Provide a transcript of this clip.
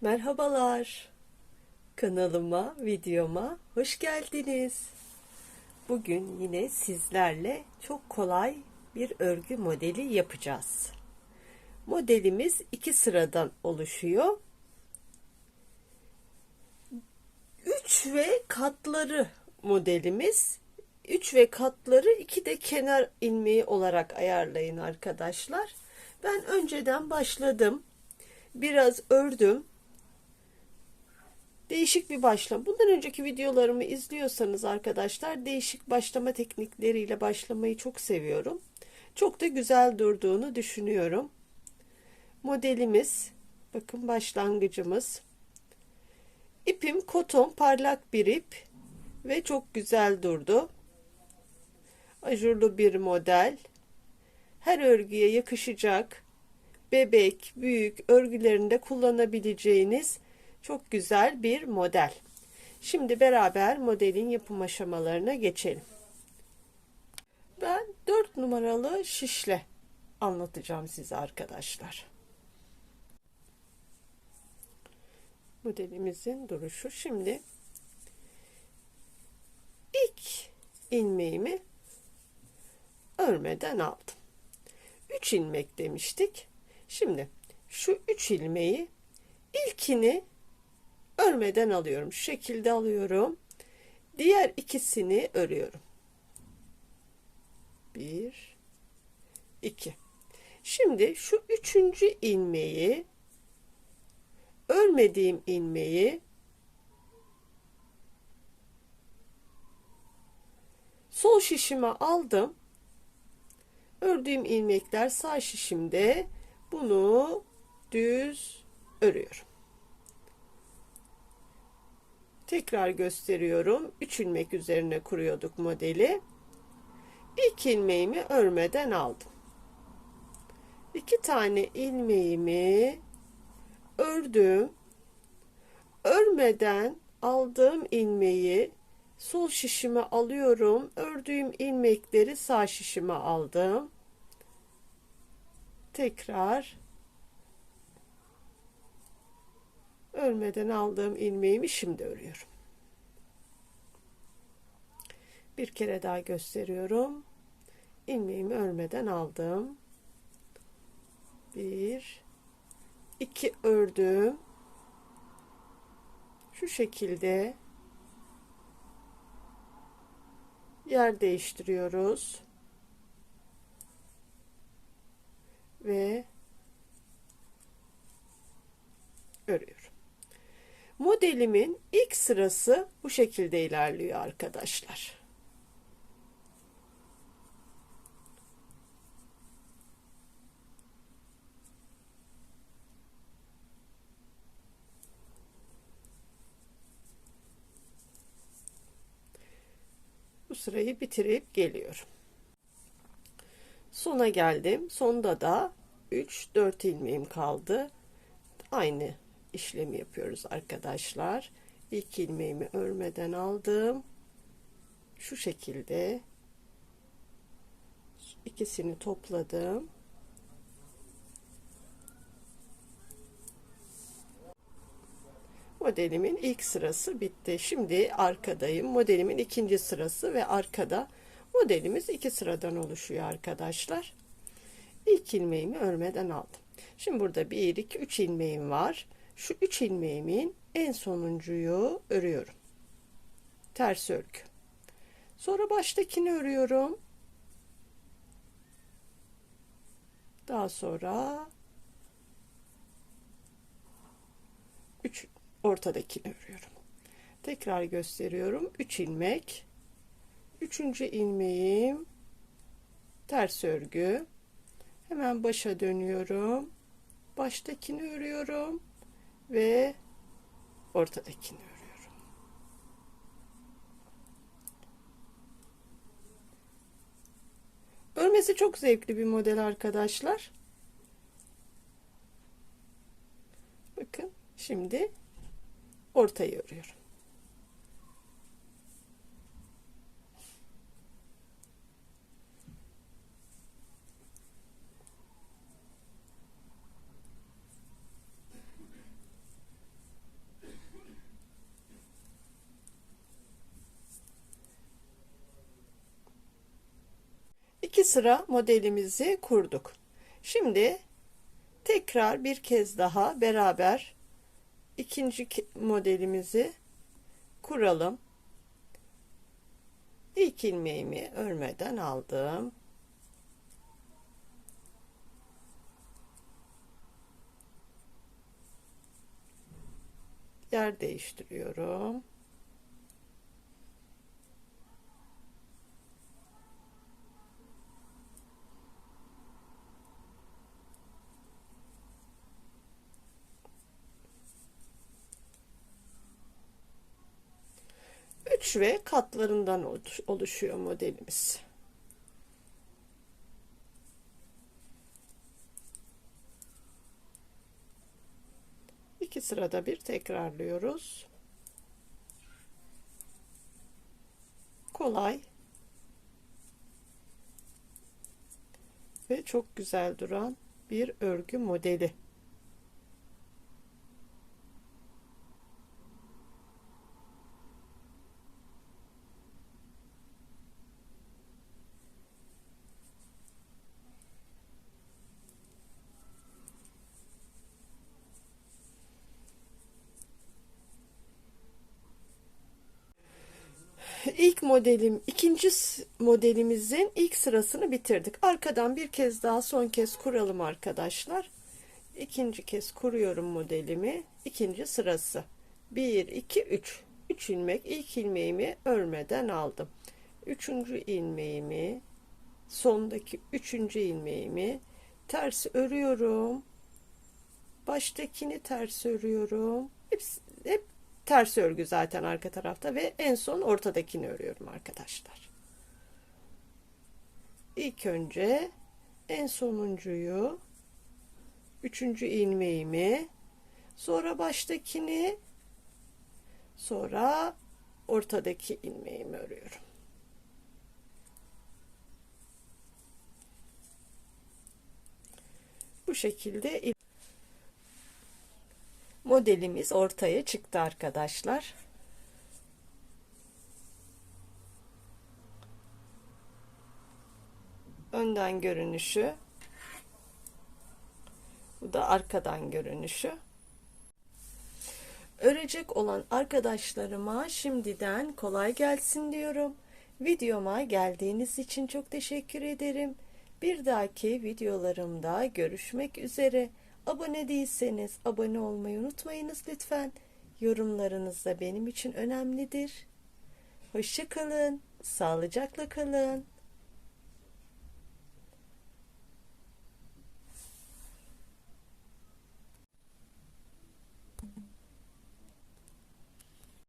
Merhabalar. Kanalıma, videoma hoş geldiniz. Bugün yine sizlerle çok kolay bir örgü modeli yapacağız. Modelimiz iki sıradan oluşuyor. Üç ve katları modelimiz. Üç ve katları iki de kenar ilmeği olarak ayarlayın arkadaşlar. Ben önceden başladım. Biraz ördüm Değişik bir başlama. Bundan önceki videolarımı izliyorsanız arkadaşlar değişik başlama teknikleriyle başlamayı çok seviyorum. Çok da güzel durduğunu düşünüyorum. Modelimiz bakın başlangıcımız. İpim koton parlak bir ip ve çok güzel durdu. Ajurlu bir model. Her örgüye yakışacak bebek, büyük örgülerinde kullanabileceğiniz çok güzel bir model. Şimdi beraber modelin yapım aşamalarına geçelim. Ben 4 numaralı şişle anlatacağım size arkadaşlar. Modelimizin duruşu. Şimdi ilk ilmeğimi örmeden aldım. 3 ilmek demiştik. Şimdi şu 3 ilmeği ilkini örmeden alıyorum. Şu şekilde alıyorum. Diğer ikisini örüyorum. Bir, iki. Şimdi şu üçüncü ilmeği örmediğim ilmeği sol şişime aldım. Ördüğüm ilmekler sağ şişimde. Bunu düz örüyorum. Tekrar gösteriyorum. 3 ilmek üzerine kuruyorduk modeli. İlk ilmeğimi örmeden aldım. İki tane ilmeğimi ördüm. Örmeden aldığım ilmeği sol şişime alıyorum. Ördüğüm ilmekleri sağ şişime aldım. Tekrar örmeden aldığım ilmeğimi şimdi örüyorum. Bir kere daha gösteriyorum. ilmeğimi örmeden aldım. Bir, iki ördüm. Şu şekilde yer değiştiriyoruz. Ve örüyorum. Modelimin ilk sırası bu şekilde ilerliyor arkadaşlar. Bu sırayı bitirip geliyorum. Sona geldim. Sonda da 3 4 ilmeğim kaldı. Aynı işlemi yapıyoruz arkadaşlar. İlk ilmeğimi örmeden aldım. Şu şekilde ikisini topladım. Modelimin ilk sırası bitti. Şimdi arkadayım. Modelimin ikinci sırası ve arkada modelimiz iki sıradan oluşuyor arkadaşlar. İlk ilmeğimi örmeden aldım. Şimdi burada 1 2 3 ilmeğim var şu üç ilmeğimin en sonuncuyu örüyorum. Ters örgü. Sonra baştakini örüyorum. Daha sonra üç ortadakini örüyorum. Tekrar gösteriyorum. 3 ilmek. Üçüncü ilmeğim ters örgü. Hemen başa dönüyorum. Baştakini örüyorum ve ortadakini örüyorum. Örmesi çok zevkli bir model arkadaşlar. Bakın şimdi ortayı örüyorum. Sıra modelimizi kurduk. Şimdi tekrar bir kez daha beraber ikinci modelimizi kuralım. İlk ilmeğimi örmeden aldım. Yer değiştiriyorum. Ve katlarından oluşuyor modelimiz. İki sırada bir tekrarlıyoruz. Kolay ve çok güzel duran bir örgü modeli. İlk modelim, ikinci modelimizin ilk sırasını bitirdik. Arkadan bir kez daha son kez kuralım arkadaşlar. İkinci kez kuruyorum modelimi. İkinci sırası. 1, 2, 3. 3 ilmek. ilk ilmeğimi örmeden aldım. Üçüncü ilmeğimi, sondaki üçüncü ilmeğimi ters örüyorum. Baştakini ters örüyorum. Hepsi, hep ters örgü zaten arka tarafta ve en son ortadakini örüyorum arkadaşlar. İlk önce en sonuncuyu üçüncü ilmeğimi sonra baştakini sonra ortadaki ilmeğimi örüyorum. Bu şekilde modelimiz ortaya çıktı arkadaşlar. Önden görünüşü. Bu da arkadan görünüşü. Örecek olan arkadaşlarıma şimdiden kolay gelsin diyorum. Videoma geldiğiniz için çok teşekkür ederim. Bir dahaki videolarımda görüşmek üzere. Abone değilseniz abone olmayı unutmayınız lütfen. Yorumlarınız da benim için önemlidir. Hoşçakalın, sağlıcakla kalın.